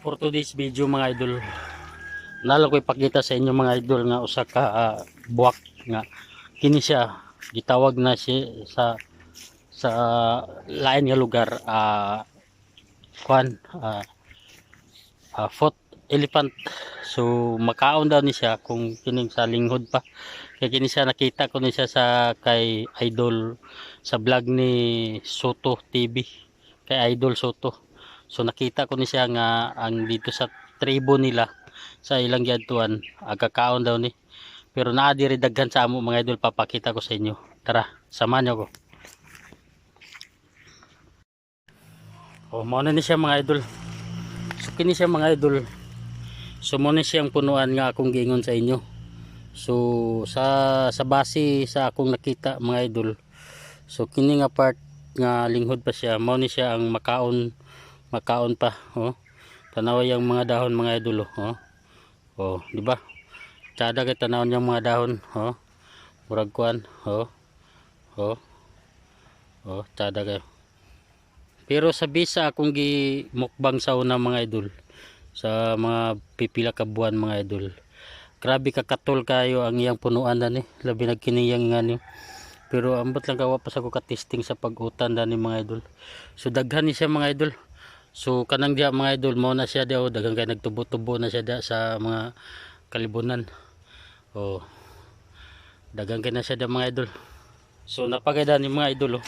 for today's video mga idol nalo ko ipakita sa inyo mga idol nga usa ka ah, buwak nga. Kini siya gitawag na siya sa sa lain nga lugar ah kwan ah ah, foot elephant. So makaon daw ni siya kung kining sa linghod pa. Kaya kini siya nakita ko ni siya sa kay idol sa vlog ni Soto TV kay idol Soto So nakita ko ni siya nga ang dito sa tribo nila sa ilang giadtuan agkakaon daw ni. Pero naa diri daghan sa amo mga idol papakita ko sa inyo. Tara, samahan niyo ko. Oh, mao na ni siya mga idol. So kini siya mga idol. So mao ni siyang punuan nga akong giingon sa inyo. So sa sa base sa akong nakita mga idol. So kini nga part nga linghod pa siya, mao ni siya ang makaon makaon pa oh. Tanaw yung mga dahon mga idol oh. Oh di ba? Tsada kay tanawon yung mga dahon oh. Murag kuan oh. Oh. Oh tsada kayo. Pero sa bisa akong gi mukbang sa una mga idol. Sa mga pipila ka buwan mga idol. Grabe kakatol kayo ang iyang punuan na ni labi nagkiniyang nga ni pero ambot lang kawa pa sa ko ka-testing sa pag-utan na ni mga idol. So daghan ni siya mga idol So kanang diya mga idol mo na siya daw dagang kay nagtubo-tubo na siya da sa mga kalibunan. Oh. Dagang kay na siya da mga idol. So napagada ni mga idol oh.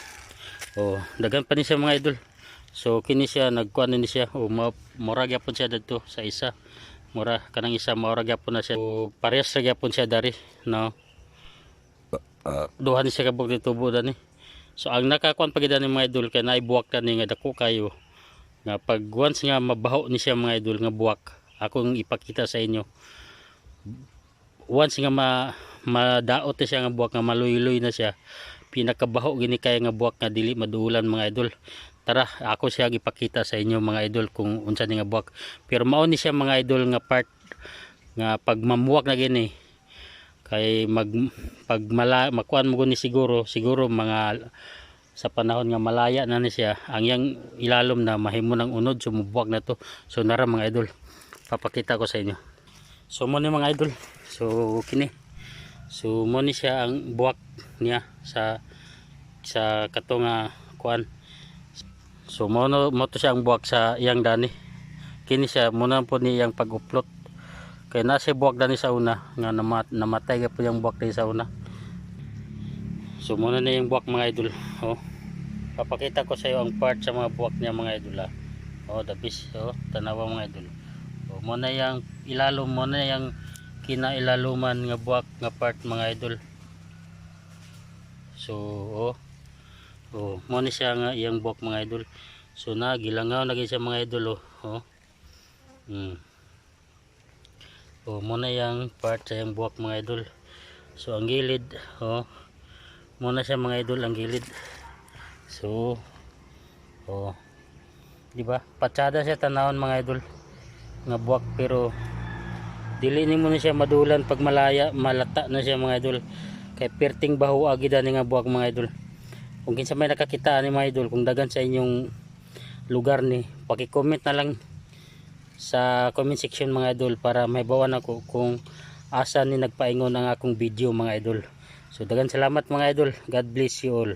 Oh, dagan pa ni siya mga idol. So kini siya nagkuan ni siya oh mura gyapon siya dadto sa isa. Mura kanang isa mura gyapon na siya. So, parehas ra gyapon siya dari no. Duha ni siya kabog tubo dani. So ang nakakuan pagida ni mga idol kay naibuwak na ni nga dako kayo nga pag once nga mabaho ni siya mga idol nga buwak akong ipakita sa inyo. Once nga ma madaot na siya nga buwak nga maluy-luy na siya pinakabaho gini kaya nga buwak nga dili maduulan mga idol. Tara ako siya ipakita sa inyo mga idol kung unsa ni nga buwak. Pero mao ni siya mga idol nga part nga pag mamuwak na gini kay mag pag mala, makuan mo guni siguro siguro mga sa panahon nga malaya na ni siya ang yang ilalom na mahimo ng unod sumubuwag na to. So nara mga idol papakita ko sa inyo. So mo ni mga idol so kini. So mo ni siya ang buwak niya sa sa kato nga kuan so mo mo to siya ang buwak sa iyang dani. Kini siya muna po ni iyang pag-upload. Kay nasa buwak dani sa una nga namat, namatay ka po yung buwak dani sa una So muna na yung buwak mga idol. Oh. Papakita ko sa iyo ang part sa mga buwak niya mga idol. Ah. Oh, the best. Oh, tanawa mga idol. Oh, muna yung ilalom muna yung kinailaluman nga buwak nga part mga idol. So, oh. Oh, muna siya nga iyang buwak mga idol. So na gilangaw na siya mga idol oh. Oh. Hmm. Oh, muna yung part sa iyang buwak mga idol. So ang gilid, oh muna siya mga idol ang gilid. So oh di ba? Patsada siya tanawon mga idol nga buwak pero dili ni mo na siya madulan pag malaya malata na siya mga idol. Kay perting baho agida ni nga buwak mga idol. Kung kinsa may nakakita ni mga idol kung dagan sa inyong lugar ni paki-comment na lang sa comment section mga idol para may bawan ako kung asa ni nagpaingon ang akong video mga idol So dagan salamat mga idol. God bless you all.